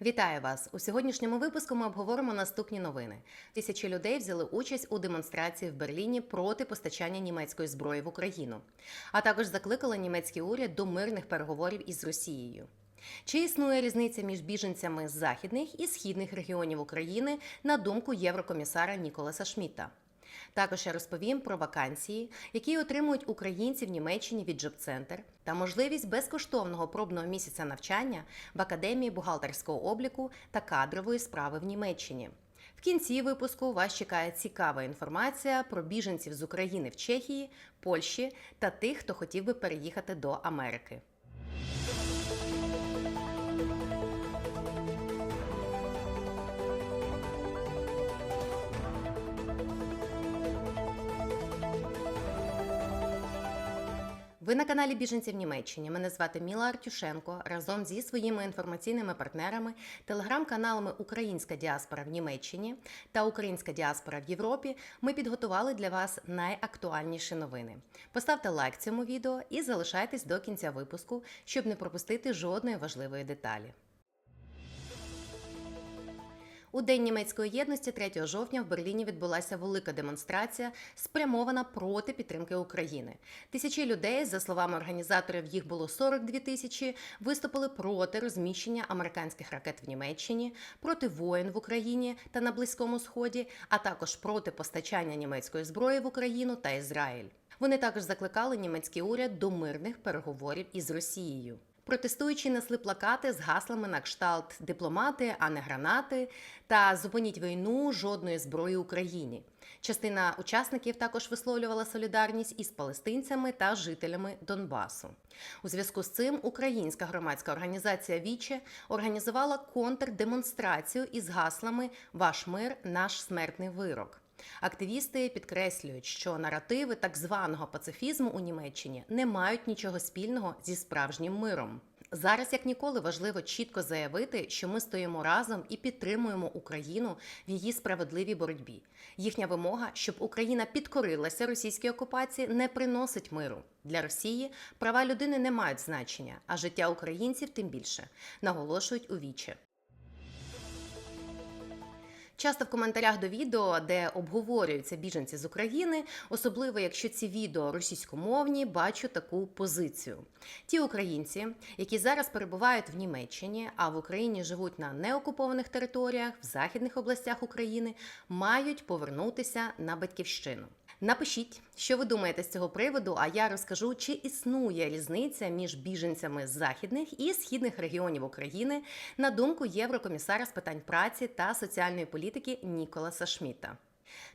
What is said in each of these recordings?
Вітаю вас! У сьогоднішньому випуску ми обговоримо наступні новини. Тисячі людей взяли участь у демонстрації в Берліні проти постачання німецької зброї в Україну, а також закликали німецький уряд до мирних переговорів із Росією. Чи існує різниця між біженцями з західних і східних регіонів України на думку єврокомісара Ніколаса Шміта? Також я розповім про вакансії, які отримують українці в Німеччині від Джобцентр, та можливість безкоштовного пробного місяця навчання в академії бухгалтерського обліку та кадрової справи в Німеччині. В кінці випуску вас чекає цікава інформація про біженців з України в Чехії, Польщі та тих, хто хотів би переїхати до Америки. Ви на каналі Біженці в Німеччині. Мене звати Міла Артюшенко. Разом зі своїми інформаційними партнерами, телеграм-каналами Українська діаспора в Німеччині та Українська діаспора в Європі. Ми підготували для вас найактуальніші новини. Поставте лайк цьому відео і залишайтесь до кінця випуску, щоб не пропустити жодної важливої деталі. У День німецької єдності 3 жовтня в Берліні відбулася велика демонстрація, спрямована проти підтримки України. Тисячі людей, за словами організаторів, їх було 42 тисячі, виступили проти розміщення американських ракет в Німеччині, проти воєн в Україні та на Близькому Сході, а також проти постачання німецької зброї в Україну та Ізраїль. Вони також закликали німецький уряд до мирних переговорів із Росією. Протестуючі несли плакати з гаслами на кшталт дипломати, а не гранати та зупиніть війну жодної зброї Україні. Частина учасників також висловлювала солідарність із палестинцями та жителями Донбасу. У зв'язку з цим українська громадська організація Віче організувала контрдемонстрацію із гаслами Ваш мир, наш смертний вирок. Активісти підкреслюють, що наративи так званого пацифізму у Німеччині не мають нічого спільного зі справжнім миром. Зараз як ніколи важливо чітко заявити, що ми стоїмо разом і підтримуємо Україну в її справедливій боротьбі. Їхня вимога, щоб Україна підкорилася російській окупації, не приносить миру. Для Росії права людини не мають значення, а життя українців тим більше, наголошують у вічі. Часто в коментарях до відео, де обговорюються біженці з України, особливо якщо ці відео російськомовні, бачу таку позицію. Ті українці, які зараз перебувають в Німеччині, а в Україні живуть на неокупованих територіях в західних областях України, мають повернутися на батьківщину. Напишіть, що ви думаєте з цього приводу, а я розкажу, чи існує різниця між біженцями з західних і східних регіонів України на думку Єврокомісара з питань праці та соціальної політики Ніколаса Шміта.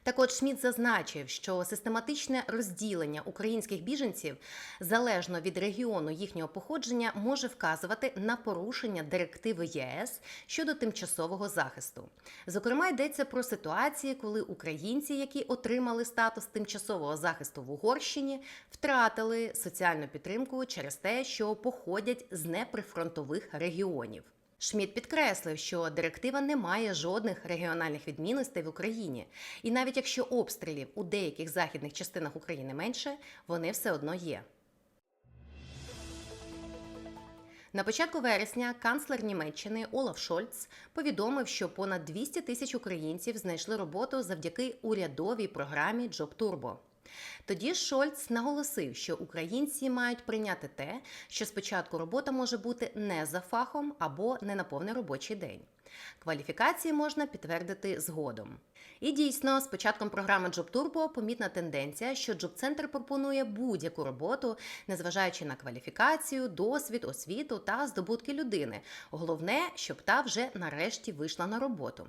Так от Шміт зазначив, що систематичне розділення українських біженців залежно від регіону їхнього походження може вказувати на порушення директиви ЄС щодо тимчасового захисту. Зокрема, йдеться про ситуації, коли українці, які отримали статус тимчасового захисту в Угорщині, втратили соціальну підтримку через те, що походять з неприфронтових регіонів. Шміт підкреслив, що директива не має жодних регіональних відмінностей в Україні, і навіть якщо обстрілів у деяких західних частинах України менше, вони все одно є. На початку вересня канцлер Німеччини Олаф Шольц повідомив, що понад 200 тисяч українців знайшли роботу завдяки урядовій програмі Job Turbo. Тоді Шольц наголосив, що українці мають прийняти те, що спочатку робота може бути не за фахом або не на повний робочий день. Кваліфікації можна підтвердити згодом. І дійсно, з початком програми Job Turbo помітна тенденція, що Джоб-центр пропонує будь-яку роботу, незважаючи на кваліфікацію, досвід, освіту та здобутки людини. Головне, щоб та вже нарешті вийшла на роботу.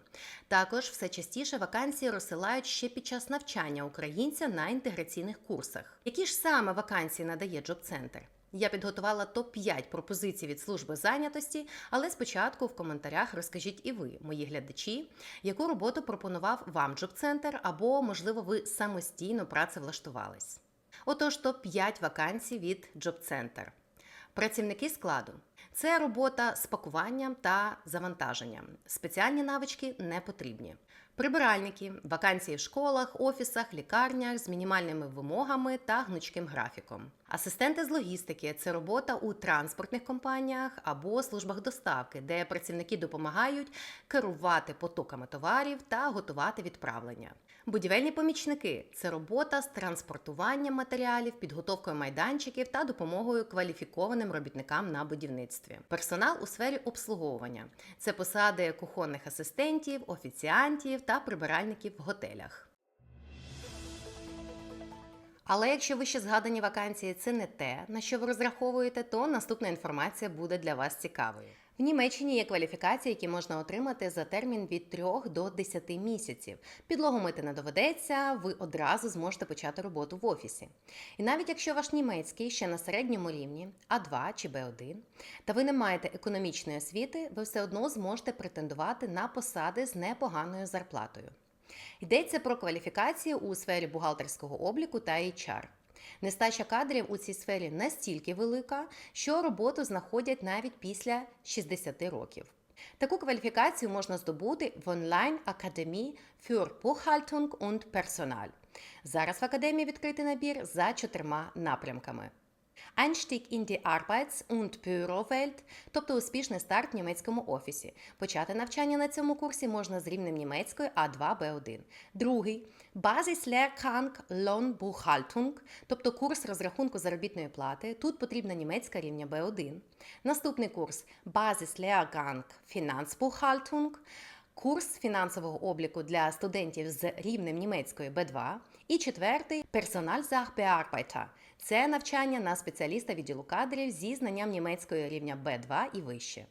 Також все частіше вакансії розсилають ще під час навчання українця на інтеграційних курсах. Які ж саме вакансії надає Джоб-центр? Я підготувала топ-5 пропозицій від служби зайнятості, але спочатку в коментарях розкажіть і ви, мої глядачі, яку роботу пропонував вам Джоб-центр, або, можливо, ви самостійно працевлаштувались. Отож, топ-5 вакансій від Джоб-центр. Працівники складу це робота з пакуванням та завантаженням. Спеціальні навички не потрібні. Прибиральники, вакансії в школах, офісах, лікарнях з мінімальними вимогами та гнучким графіком. Асистенти з логістики це робота у транспортних компаніях або службах доставки, де працівники допомагають керувати потоками товарів та готувати відправлення. Будівельні помічники це робота з транспортуванням матеріалів, підготовкою майданчиків та допомогою кваліфікованим робітникам на будівництві. Персонал у сфері обслуговування це посади кухонних асистентів, офіціантів та прибиральників в готелях. Але якщо вище згадані вакансії це не те, на що ви розраховуєте, то наступна інформація буде для вас цікавою. В Німеччині є кваліфікації, які можна отримати за термін від 3 до 10 місяців. Підлогу мити не доведеться, ви одразу зможете почати роботу в офісі. І навіть якщо ваш німецький ще на середньому рівні, А2 чи Б1, та ви не маєте економічної освіти, ви все одно зможете претендувати на посади з непоганою зарплатою. Йдеться про кваліфікації у сфері бухгалтерського обліку та HR. Нестача кадрів у цій сфері настільки велика, що роботу знаходять навіть після 60 років. Таку кваліфікацію можна здобути в онлайн академії für Buchhaltung und Personal. Зараз в академії відкритий набір за чотирма напрямками. Einstieg in die Arbeits- und Bürowelt, тобто успішний старт в німецькому офісі. Почати навчання на цьому курсі можна з рівнем німецької А2 Б1. Другий Basislehrgang Lohnbuchhaltung, тобто курс розрахунку заробітної плати. Тут потрібна німецька рівня Б1. Наступний курс Basislehrgang Finanzbuchhaltung. Курс фінансового обліку для студентів з рівнем німецької Б2. І четвертий Personalsachbearbeiter. Це навчання на спеціаліста відділу кадрів зі знанням німецької рівня b 2 і вище.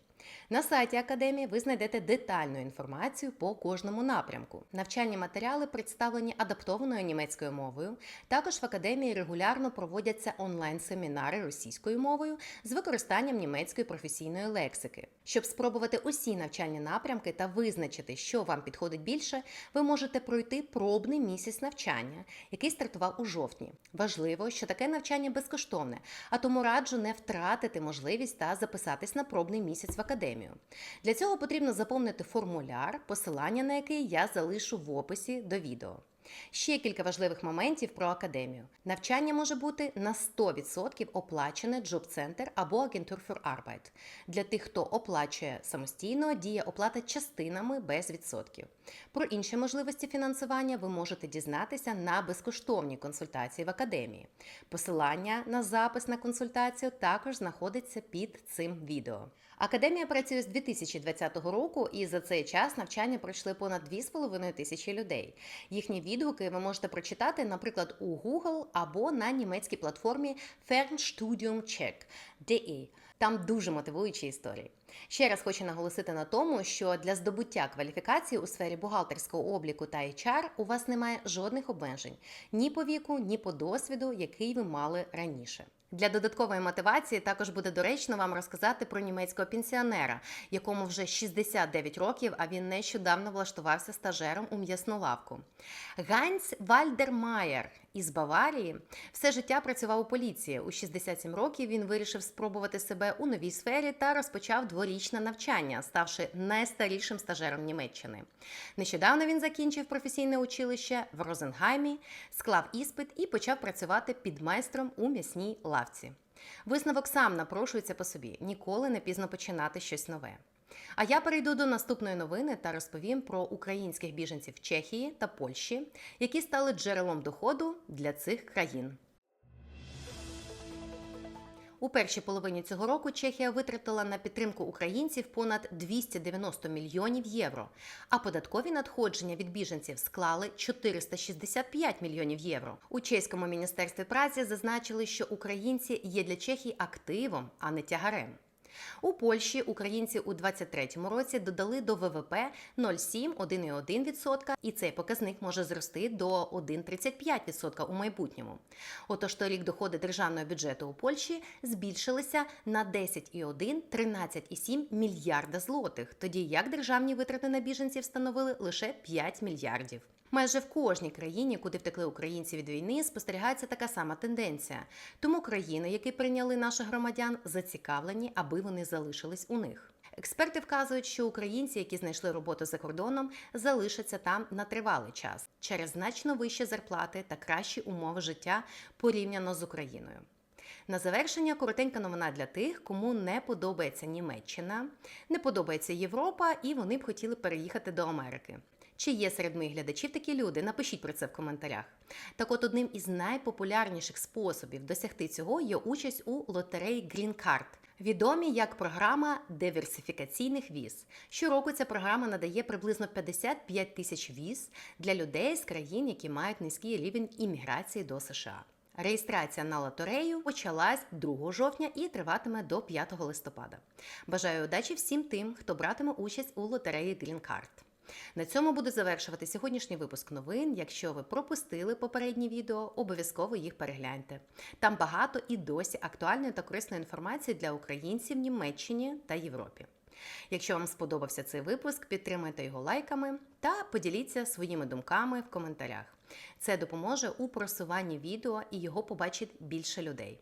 На сайті академії ви знайдете детальну інформацію по кожному напрямку. Навчальні матеріали представлені адаптованою німецькою мовою. Також в академії регулярно проводяться онлайн-семінари російською мовою з використанням німецької професійної лексики. Щоб спробувати усі навчальні напрямки та визначити, що вам підходить більше, ви можете пройти пробний місяць навчання, який стартував у жовтні. Важливо, що таке навчання безкоштовне, а тому раджу не втратити можливість та записатись на пробний місяць в академію. Для цього потрібно заповнити формуляр, посилання на який я залишу в описі до відео. Ще кілька важливих моментів про академію. Навчання може бути на 100% оплачене джоб-центр або агентур Arbeit. Для тих, хто оплачує самостійно, діє оплата частинами без відсотків. Про інші можливості фінансування ви можете дізнатися на безкоштовній консультації в академії. Посилання на запис на консультацію також знаходиться під цим відео. Академія працює з 2020 року, і за цей час навчання пройшли понад 2,5 тисячі людей. Їхні відгуки ви можете прочитати, наприклад, у Google або на німецькій платформі Fernstudiumcheck.de. Там дуже мотивуючі історії. Ще раз хочу наголосити на тому, що для здобуття кваліфікації у сфері бухгалтерського обліку та HR у вас немає жодних обмежень ні по віку, ні по досвіду, який ви мали раніше. Для додаткової мотивації також буде доречно вам розказати про німецького пенсіонера, якому вже 69 років, а він нещодавно влаштувався стажером у м'ясну лавку. Ганс Вальдермаєр із Баварії все життя працював у поліції. У 67 років він вирішив спробувати себе у новій сфері та розпочав дворічне навчання, ставши найстарішим стажером Німеччини. Нещодавно він закінчив професійне училище в Розенгаймі, склав іспит і почав працювати підмайстром у м'ясній лавці. Висновок сам напрошується по собі: ніколи не пізно починати щось нове. А я перейду до наступної новини та розповім про українських біженців Чехії та Польщі, які стали джерелом доходу для цих країн. У першій половині цього року Чехія витратила на підтримку українців понад 290 мільйонів євро, а податкові надходження від біженців склали 465 мільйонів євро. У чеському міністерстві праці зазначили, що українці є для Чехії активом, а не тягарем. У Польщі українці у 2023 році додали до ВВП 0,7-1,1%, і цей показник може зрости до 1,35% у майбутньому. Отож, торік доходи державного бюджету у Польщі збільшилися на 10,1-13,7 мільярда злотих, тоді як державні витрати на біженців становили лише 5 мільярдів. Майже в кожній країні, куди втекли українці від війни, спостерігається така сама тенденція. Тому країни, які прийняли наших громадян, зацікавлені, аби вони залишились у них. Експерти вказують, що українці, які знайшли роботу за кордоном, залишаться там на тривалий час через значно вищі зарплати та кращі умови життя порівняно з Україною. На завершення коротенька новина для тих, кому не подобається Німеччина, не подобається Європа, і вони б хотіли переїхати до Америки. Чи є серед моїх глядачів такі люди? Напишіть про це в коментарях. Так от одним із найпопулярніших способів досягти цього є участь у лотереї Green Card, відомі як програма диверсифікаційних віз. Щороку ця програма надає приблизно 55 тисяч віз для людей з країн, які мають низький рівень імміграції до США. Реєстрація на лотерею почалась 2 жовтня і триватиме до 5 листопада. Бажаю удачі всім тим, хто братиме участь у лотереї Green Card. На цьому буду завершувати сьогоднішній випуск новин. Якщо ви пропустили попередні відео, обов'язково їх перегляньте. Там багато і досі актуальної та корисної інформації для українців в Німеччині та Європі. Якщо вам сподобався цей випуск, підтримайте його лайками та поділіться своїми думками в коментарях. Це допоможе у просуванні відео і його побачить більше людей.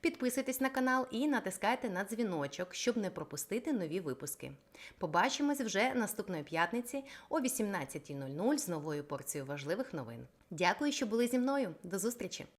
Підписуйтесь на канал і натискайте на дзвіночок, щоб не пропустити нові випуски. Побачимось вже наступної п'ятниці о 18.00 з новою порцією важливих новин. Дякую, що були зі мною. До зустрічі!